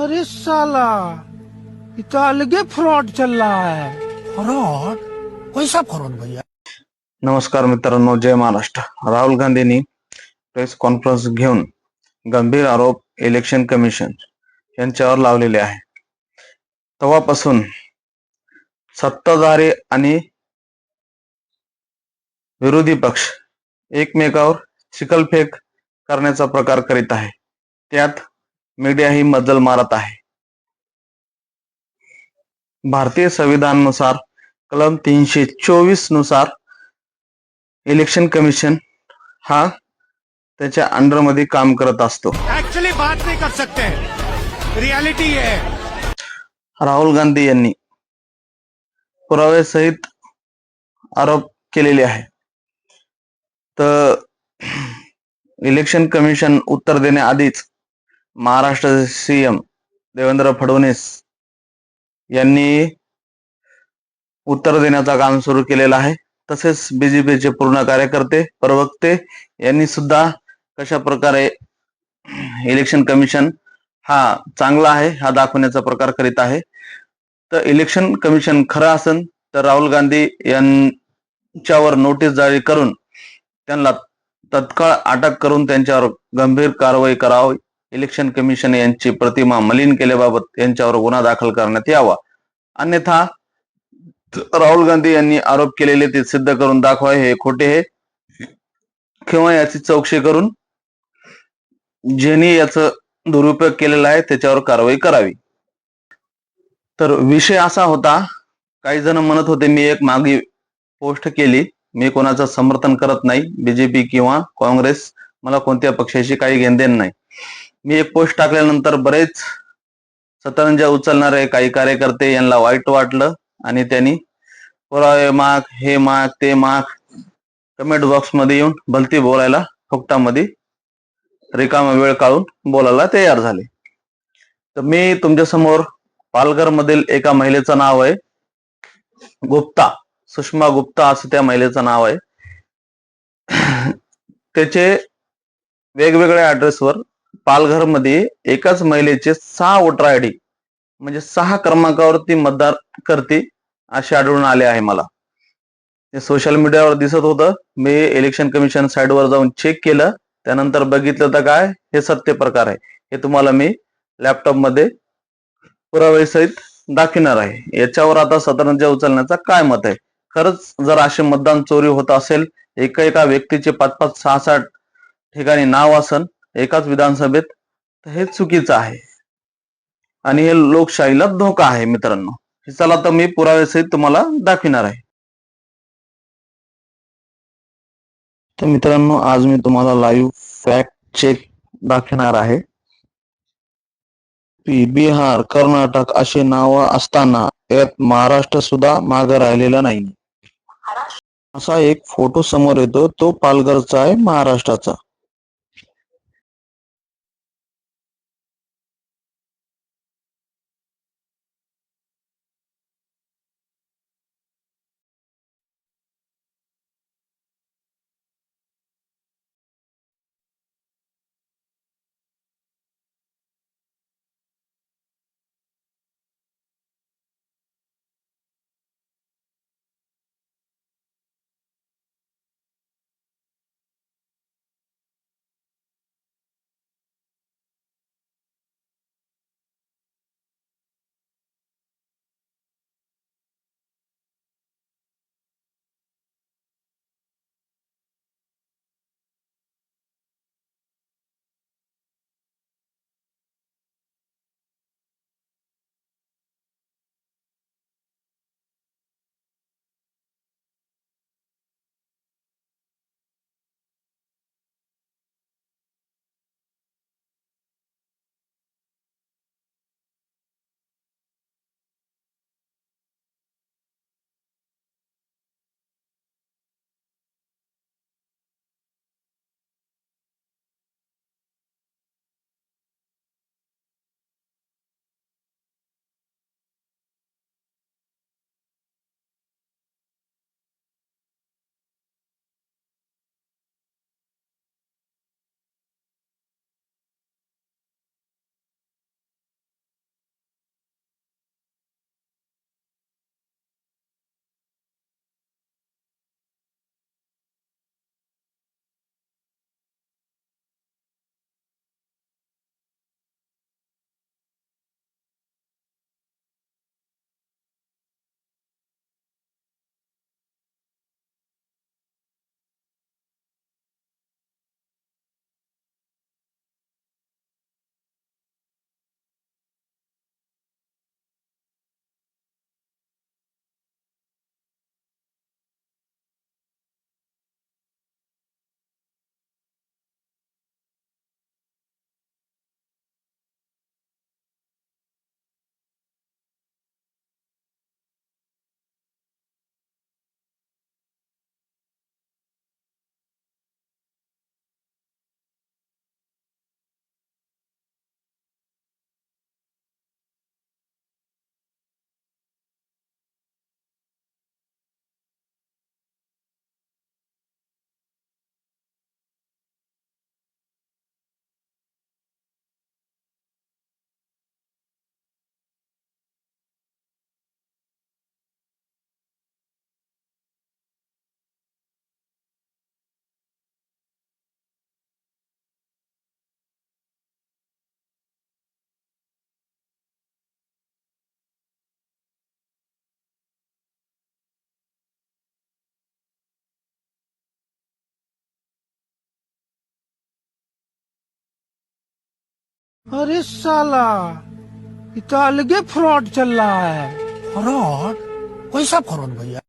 अरे साला इथं अलगे फ्रॉड चल रहा है फ्रॉड? कैसा फ्रॉड भैया. नमस्कार मित्रांनो जय महाराष्ट्र. राहुल गांधींनी प्रेस कॉन्फरन्स घेऊन गंभीर आरोप इलेक्शन कमिशन यांच्यावर लावलेले आहे. तेव्हापासून सत्ताधारी आणि विरोधी पक्ष एकमेकावर चिखलफेक करण्याचा प्रकार करीत आहे. त्यात मीडिया ही मजल मारत आहे. भारतीय संविधानानुसार कलम तीनशे चोवीसनुसार इलेक्शन कमिशन हा त्याच्या अंडरमध्ये काम करत असतो. एक्चुअली बात नहीं कर सकते रियलिटी ये. है राहुल गांधी यांनी पुराव्यासहित आरोप केलेले आहे. तर इलेक्शन कमिशन उत्तर देण्याआधीच महाराष्ट्र सीएम देवेंद्र फडणवीस यांनी उत्तर देण्याचं काम सुरू केलेलं आहे. तसेच बीजेपीचे पूर्ण कार्यकर्ते प्रवक्ते यांनी सुद्धा कशा प्रकारे इलेक्शन कमिशन हा चांगला आहे हा दाखवण्याचा प्रकार करीत आहे. तर इलेक्शन कमिशन खरं असेल तर राहुल गांधी यांच्यावर नोटीस जारी करून त्यांना तत्काळ अटक करून त्यांच्यावर गंभीर कारवाई करावी. इलेक्शन कमिशन यांची प्रतिमा मलिन केल्याबाबत यांच्यावर गुन्हा दाखल करण्यात यावा. अन्यथा राहुल गांधी यांनी आरोप केलेले ते सिद्ध करून दाखवा हे खोटे हे किंवा याची चौकशी करून ज्यांनी याचा दुरुपयोग केलेला आहे त्याच्यावर कारवाई करावी. तर विषय असा होता काही जण म्हणत होते मी एक मागे पोस्ट केली मी कोणाचं समर्थन करत नाही बीजेपी किंवा काँग्रेस मला कोणत्या पक्षाशी काही घेणदेण नाही. मी एक पोस्ट टाकल्यानंतर बरेच सतरंजा उचलणारे काही कार्यकर्ते यांना वाईट वाटलं आणि त्यांनी पुरावे माग हे माग ते माग. कमेंट बॉक्समध्ये येऊन भलती बोलायला फुकटामध्ये रिकामा वेळ काढून बोलायला तयार झाले. तर मी तुमच्यासमोर पालघर मधील एका महिलेचं नाव आहे. गुप्ता सुषमा गुप्ता असं त्या महिलेचं नाव आहे. त्याचे वेगवेगळ्या ऍड्रेसवर पालघरमध्ये एकाच महिलेचे सहा वोटर आय डी म्हणजे सहा क्रमांकावरती मतदार करते असे आढळून आले आहे मला. ते सोशल मीडियावर दिसत होतं. मी इलेक्शन कमिशन साईडवर जाऊन चेक केलं. त्यानंतर बघितलं तर काय? हे सत्य प्रकार आहे. हे तुम्हाला मी लॅपटॉपमध्ये पुरावेसहित दाखविणार आहे. याच्यावर आता सतरंजा उचलण्याचा काय मत आहे? खरंच जर असे मतदान चोरी होत असेल एका एका व्यक्तीचे पाच पाच सहा साठ ठिकाणी नाव असन एकाच विधानसभेत तर हे चुकीचं आहे. आणि हे लोकशाहीला धोका आहे मित्रांनो. हे चला तर मी पुराव्यासहित तुम्हाला दाखविणार आहे. तर मित्रांनो आज मी तुम्हाला लाईव्ह फॅक्ट चेक दाखवणार आहे. बिहार कर्नाटक अशी नावं असताना यात महाराष्ट्र सुद्धा मागे राहिलेला नाही. असा एक फोटो समोर येतो तो पालघरचा आहे महाराष्ट्राचा. अरे साला इतना अलगे फ्रॉड चल रहा है। फ्रॉड? कैसा फ्रॉड भैया?